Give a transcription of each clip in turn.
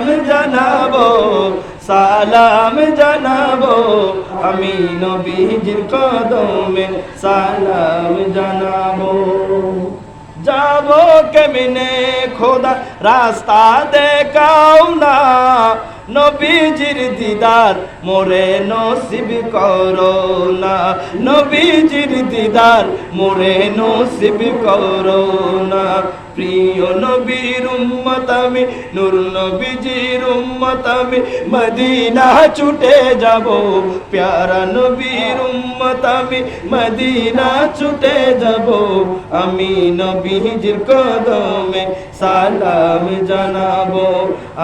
সালাম জানাব সালাম জানাব। আমি নবীর কদমে সালাম জানাব। যাব কেমনে খোদা, রাস্তা দেখাও না নবীজির দিদার, মোরে নসিব করো না। নবীজির দিদার, মোরে নসিব করো না। প্রিয় নবীর উম্মত আমি, নূর নবীজির উম্মত আমি, মদিনা ছুটে যাব। প্যারা নবীর উম্মত আমি, মদিনা ছুটে যাব। আমি নবীজির কদমে সালাম জানাব।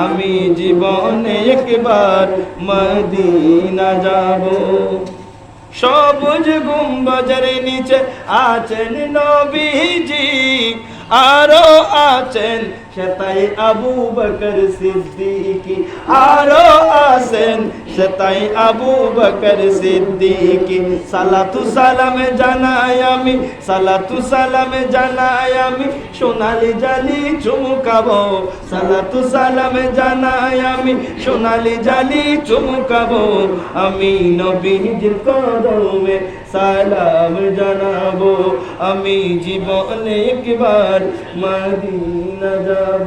আমি জীবনে একবার মদিনা যাব। সবুজ গুম্বজের নিচে আছেন নবীজি, আরও আছেন সেটাই আবু বকর সিদ্দিকি, আরও আছেন সেতাই আবু বকর সিদ্দিকি। সালাতু সালাম জানাই আমি, সালাতু সালাম জানাই আমি, সোনালি জালি চুমুকাবো সালাতু সালাম জানাই আমি, সোনালি জালি চুমুকাবো আমি নবীজির কদমে সালাম জানাব। আমি জীবনে একবার মদিনা যাব।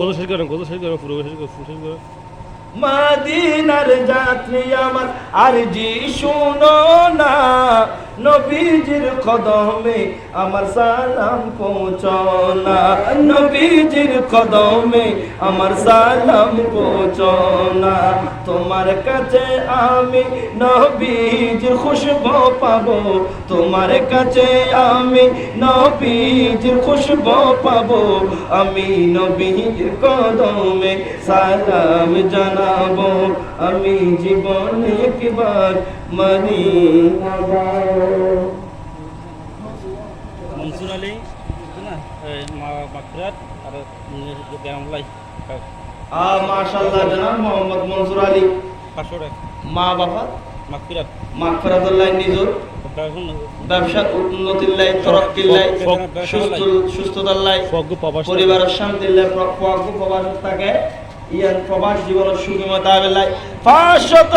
গত শেষ করেন পুরো শেষ করেন পুরো শেষ করেন মদিনার যাত্রী আমার আর জি শুনো। নবীজির কদমে আমার সালাম পৌঁছনা। নবীজির কদমে আমার সালাম পৌঁছনা। তোমার কাছে আমি নবীজির খুশবু পাবো। তোমার কাছে আমি নবীজির খুশবু পাবো। আমি নবীজির কদমে সালাম জানাব। আমি জীবনে একবার যাব। মনসুর আলী না মাকরাত আর গ্রামলাই আ মাশাআল্লাহ জনাব মোহাম্মদ মনসুর আলী। পাঁচশো টাকা। মা বাবা মাকফিরাত মাগফিরাতুল্লাহ নিজর। ব্যবসার উন্নতির লাই। তরক্কির লাই সুস্থ সুস্থতার লাই। পরিবারের শান্তির লাই প্রবাস থাকে। প্রবাস জীবনের সুখী মতাবেলাই পাঁচশত